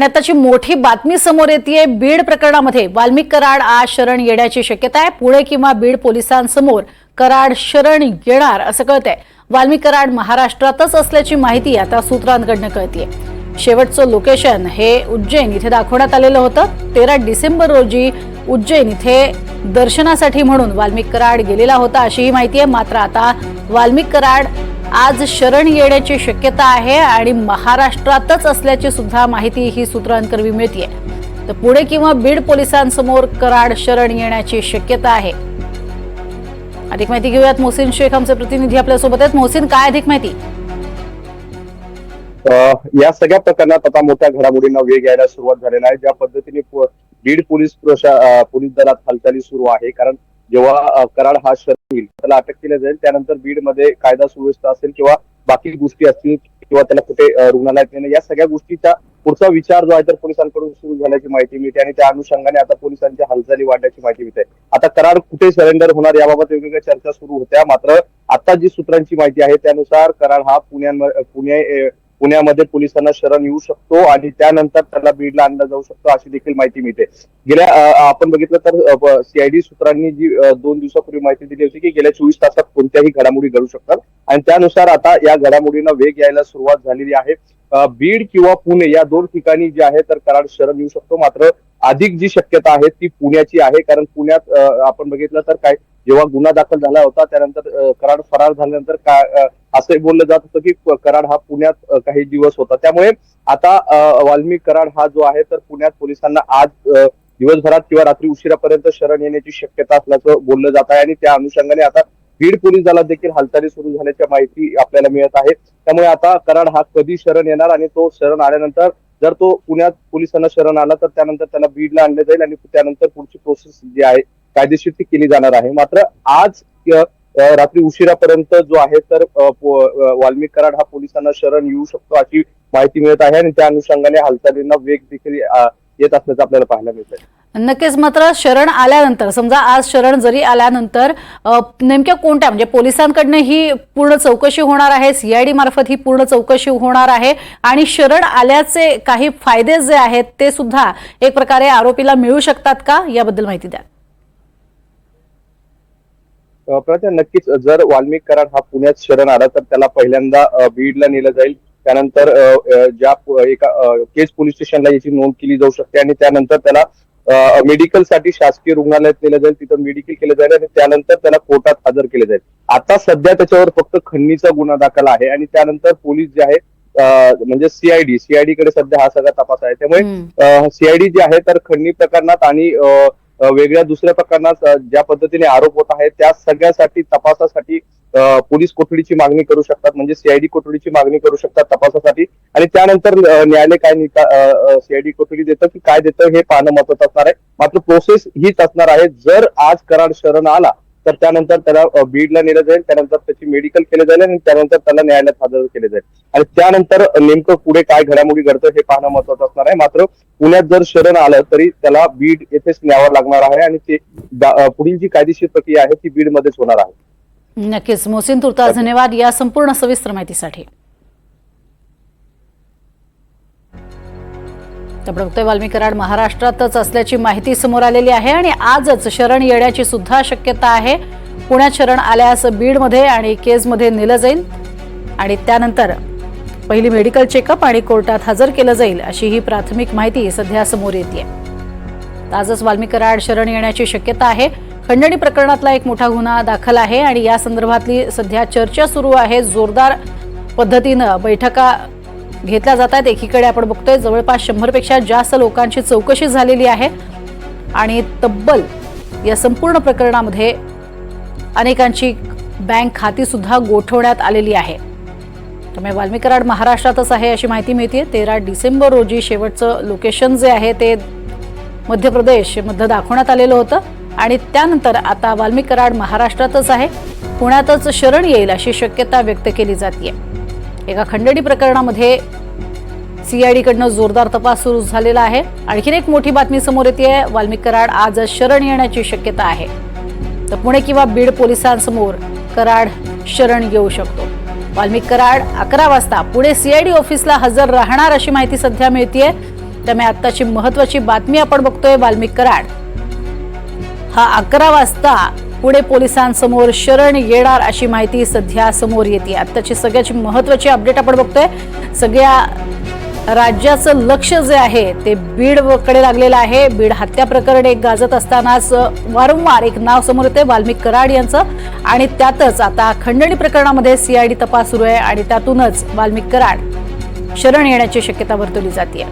आणि आताची मोठी बातमी समोर येते बीड प्रकरणामध्ये वाल्मिक कराड आज शरण येण्याची शक्यता आहे. पुणे किंवा बीड पोलिसांसमोर कराड शरण येणार असं कळतंय. वाल्मिक कराड महाराष्ट्रातच असल्याची माहिती आता सूत्रांकडनं कळतीये. शेवटचं लोकेशन हे उज्जैन इथे दाखवण्यात आलेलं होतं. तेरा डिसेंबर रोजी उज्जैन इथे दर्शनासाठी म्हणून वाल्मिक कराड गेलेला होता अशीही माहिती आहे. मात्र आता वाल्मिक कराड आज शरण येण्याची शक्यता आहे आणि महाराष्ट्रातच असल्याची सुद्धा माहिती ही सूत्रांकरवी मिळतीये. तर पुणे किंवा बीड पोलिसांसमोर कराड शरण येण्याची शक्यता आहे. अधिक माहिती घेऊयात मोहसिन शेख आमचे प्रतिनिधी आपल्यासोबत आहेत. मोहसिन काय अधिक माहिती? या सगळ्या प्रकरणात आता मोठ्या घडामोडींना वेग यायला सुरुवात झालेला आहे. ज्या पद्धतीने बीड पोलीस पोलीस दलात हालचाली सुरू आहे. कारण जेव्हा कराड हा शरण होईल त्याला अटक केलं जाईल. त्यानंतर बीडमध्ये कायदा सुव्यवस्था असेल किंवा बाकी गोष्टी असतील किंवा त्याला कुठे रुग्णालयात नेणं या सगळ्या गोष्टीचा पुढचा विचार जो आहे तर पोलिसांकडून सुरू झाल्याची माहिती मिळते आणि त्या अनुषंगाने आता पोलिसांच्या हालचाली वाढण्याची माहिती मिळते. आता करार कुठे सरेंडर होणार याबाबत वेगवेगळ्या चर्चा सुरू होत्या. मात्र आता जी सूत्रांची माहिती आहे त्यानुसार करार हा पुण्या पुणे पुण्यामध्ये पोलिसांना शरण येऊ शकतो आणि त्यानंतर त्याला बीडला आणलं जाऊ शकतो अशी देखील माहिती मिळते. गेल्या आपण बघितलं तर सीआयडी सूत्रांनी जी दोन दिवसापूर्वी माहिती दिली होती की गेल्या चोवीस तासात कोणत्याही घडामोडी घडू शकतात. आणि त्यानुसार आता या घडामोडींना वेग यायला सुरुवात झालेली आहे. बीड किंवा पुणे या दोन ठिकाणी जे आहे तर कराड शरण येऊ शकतो. मात्र अधिक जी शक्यता आहे ती पुण्याची आहे कारण पुण्यात आपण बघितलं तर काय जेव्हा गुन्हा दाखल झाला होता त्यानंतर कराड फरार झाल्यानंतर काय असं असंही बोललं जात होतं की कराड हा पुण्यात काही दिवस होता. त्यामुळे आता अ, वाल्मिक कराड हा जो आहे तर पुण्यात पोलिसांना आज दिवसभरात किंवा रात्री उशिरापर्यंत शरण येण्याची शक्यता असल्याचं बोललं जात आहे. आणि त्या अनुषंगाने आता बीड पोलीस दलात देखील हालचाली सुरू झाल्याच्या माहिती आपल्याला मिळत आहे. त्यामुळे आता कराड हा कधी शरण येणार आणि तो शरण आल्यानंतर जर तो पुण्यात पोलिसांना शरण आला तर त्यानंतर त्याला बीडला आणलं जाईल आणि त्यानंतर पुढची प्रोसेस जी आहे कायदेशीर ती केली जाणार आहे. मात्र आज रात्री उशिरापर्यंत जो आहे तर वाल्मिक कराड हा पोलिसांना शरण येऊ शकतो अशी माहिती मिळत आहे आणि त्या अनुषंगाने हालचालींना वेग देखील येत असल्याचं आपल्याला पाहायला मिळत आहे नक्कीच मात्र शरण आल्यानंतर समजा आज शरण जरी आल्यानंतर नेमक्या कोणत्या म्हणजे पोलिसांकडनं ही पूर्ण चौकशी होणार आहे सीआयडी मार्फत ही पूर्ण चौकशी होणार आहे आणि शरण आल्याचे काही फायदे जे आहेत ते सुद्धा एक प्रकारे आरोपीला मिळू शकतात का? याबद्दल माहिती द्या. नक्कीच जर वाल्मिक कराड हा पुण्यात शरण आला तर त्याला पहिल्यांदा बीडला नेलं जाईल. त्यानंतर ज्या एका केज पोलीस स्टेशनला याची नोंद केली जाऊ शकते आणि त्यानंतर त्याला मेडिकलसाठी शासकीय रुग्णालयात नेलं जाईल तिथं मेडिकल केलं जाईल आणि त्यानंतर त्याला कोर्टात हजर केलं जाईल आता सध्या त्याच्यावर फक्त खंडणीचा गुन्हा दाखल आहे आणि त्यानंतर पोलीस जे आहे म्हणजे सीआयडी सीआयडी कडे सध्या हा सगळा तपास आहे त्यामुळे. सीआयडी जी आहे तर खंडणी प्रकरणात आणि वेगळ्या दुसऱ्या प्रकरणात ज्या पद्धतीने आरोप होत आहेत त्या सगळ्यासाठी तपासासाठी पोलीस कोठडीची मागणी करू शकतात म्हणजे सीआयडी कोठडीची मागणी करू शकतात तपासासाठी. आणि त्यानंतर न्यायालय काय निका सीआयडी कोठडी देतं की काय देतं हे पाहणं महत्वाचं असणार आहे. मात्र प्रोसेस हीच असणार आहे. जर आज कराड शरण आला तर त्यानंतर त्याला बीडला नेलं जाईल त्यानंतर त्याची मेडिकल केलं जाईल आणि त्यानंतर त्याला न्यायालयात हजर केले जाईल. आणि त्यानंतर नेमकं पुढे काय घडामोडी घडतं हे पाहणं महत्वाचं असणार आहे. मात्र पुण्यात जर शरण आलं तरी त्याला बीड येथेच न्यावं लागणार आहे आणि ते पुढील जी कायदेशीर प्रक्रिया आहे ती बीडमध्येच होणार आहे. नक्कीच. मोहसिन तुर्तास धन्यवाद या संपूर्ण सविस्तर माहितीसाठी. बघतोय वाल्मिक कराड महाराष्ट्रातच असल्याची माहिती समोर आलेली आहे आणि आजच शरण येण्याची सुद्धा शक्यता आहे. पुण्यात शरण आल्यास बीडमध्ये आणि केजमध्ये नेलं जाईल आणि त्यानंतर पहिली मेडिकल चेकअप आणि कोर्टात हजर केलं जाईल अशी ही प्राथमिक माहिती सध्या समोर येते आजच वाल्मिक कराड शरण येण्याची शक्यता आहे. खंडणी प्रकरणातला एक मोठा गुन्हा दाखल आहे आणि या संदर्भातली सध्या चर्चा सुरू आहे. जोरदार पद्धतीनं बैठका घेतल्या जात आहेत. एकीकडे आपण बघतोय जवळपास शंभरपेक्षा जास्त लोकांची चौकशी झालेली आहे आणि तब्बल या संपूर्ण प्रकरणामध्ये अनेकांची बँक खाती सुद्धा गोठवण्यात आलेली आहे. त्यामुळे वाल्मिकराड महाराष्ट्रातच आहे अशी माहिती मिळते तेरा डिसेंबर रोजी शेवटचं लोकेशन जे आहे ते मध्य प्रदेशमध्ये दाखवण्यात आलेलं होतं. आणि त्यानंतर आता वाल्मिक कराड महाराष्ट्रातच आहे. पुण्यातच शरण येईल अशी शक्यता व्यक्त केली जाते एका खंडणी प्रकरणामध्ये सीआयडीकडनं जोरदार तपास सुरू झालेला आहे. आणखीन एक मोठी बातमी समोर येते आहे वाल्मिक कराड आज शरण येण्याची शक्यता आहे. तर पुणे किंवा बीड पोलिसांसमोर कराड शरण येऊ शकतो. वाल्मिक कराड अकरा वाजता पुणे सीआयडी ऑफिसला हजर राहणार अशी माहिती सध्या मिळतीये. त्यामुळे आत्ताची महत्वाची बातमी आपण बघतोय वाल्मिक कराड हा अकरा वाजता पुणे पोलिसांसमोर शरण येणार अशी माहिती सध्या समोर येते. आत्ताची सगळ्याची महत्वाची अपडेट आपण बघतोय. सगळ्या राज्याचं लक्ष जे आहे ते बीडकडे लागलेलं आहे. बीड हत्या प्रकरण एक गाजत असतानाच वारंवार एक नाव समोर येते वाल्मिक कराड यांचं. आणि त्यातच आता खंडणी प्रकरणामध्ये सीआयडी तपास सुरू आहे आणि त्यातूनच वाल्मिक कराड शरण येण्याची शक्यता वर्तवली जाते